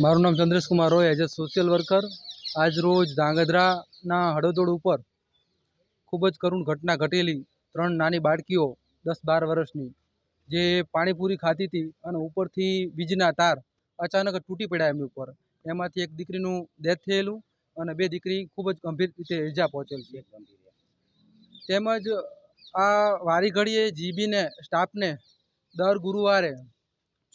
મારું નામ Chandresh Kumar Roy as a social worker આજ રોજ ધાંગધ્રાના હળોદોડ ઉપર ખૂબ જ કરુણ ઘટના ઘટેલી. ત્રણ નાની બાળકીઓ, દસ બાર વર્ષની, જે પાણીપુરી ખાતી હતી અને ઉપરથી વીજના તાર અચાનક તૂટી પડ્યા એમની ઉપર. એમાંથી એક દીકરીનું ડેથ થયેલું અને બે દીકરી ખૂબ જ ગંભીર રીતે ઇજા પહોંચેલ છે. તેમજ આ વારી ઘડીએ જીબીને, સ્ટાફને દર ગુરુવારે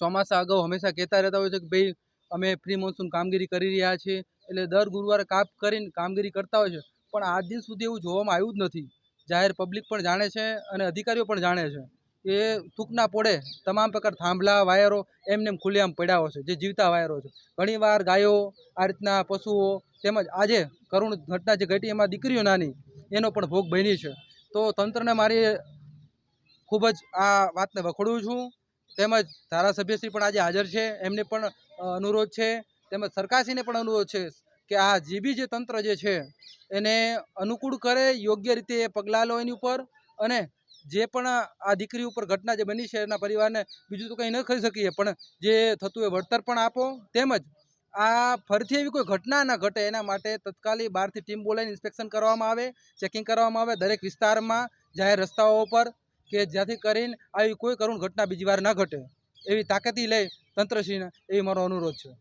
ચોમાસા અગાઉ હંમેશા કહેતા રહેતા હોય છે કે, ભાઈ અમે પ્રી મોન્સૂન કામગીરી કરી રહ્યા છીએ એટલે દર ગુરુવારે કાપ કરીને કામગીરી કરતા હોય છે, પણ આજ દિન સુધી એવું જોવામાં આવ્યું જ નથી. જાહેર પબ્લિક પણ જાણે છે અને અધિકારીઓ પણ જાણે છે એ થૂંકના પોડે, તમામ પ્રકાર થાંભલા, વાયરો એમને એમ ખુલ્લેઆમ પડ્યા છે, જે જીવતા વાયરો છે. ઘણીવાર ગાયો આ રીતના પશુઓ તેમજ આજે કરુણ ઘટના જે ઘટી એમાં દીકરીઓ નાની, એનો પણ ભોગ બની છે. તો તંત્રને મારી ખૂબ જ આ વાતને વખોડું છું. તેમજ ધારાસભ્યશ્રી પણ આજે હાજર છે, એમને પણ અનુરોધ છે. તેમજ સરકારશ્રીને પણ અનુરોધ છે કે આ જીબી જે તંત્ર જે છે, એને અનુકૂળ કરે, યોગ્ય રીતે એ પગલાં લો એની ઉપર અને જે પણ આ દીકરી ઉપર ઘટના જે બની છે એના પરિવારને બીજું તો કંઈ ન કરી શકીએ, પણ જે થતું એ વળતર પણ આપો. તેમજ આ ફરીથી એવી કોઈ ઘટના ના ઘટે એના માટે તત્કાલી બહારથી ટીમ બોલાવીને ઇન્સ્પેક્શન કરવામાં આવે, ચેકિંગ કરવામાં આવે દરેક વિસ્તારમાં જાહેર રસ્તાઓ પર કે જ્યાંથી કરીને આવી કોઈ કરુણ ઘટના બીજી વાર ન ઘટે. એવી તાકાતી લઈ તંત્રશ્રીને એવી મારો અનુરોધ છે.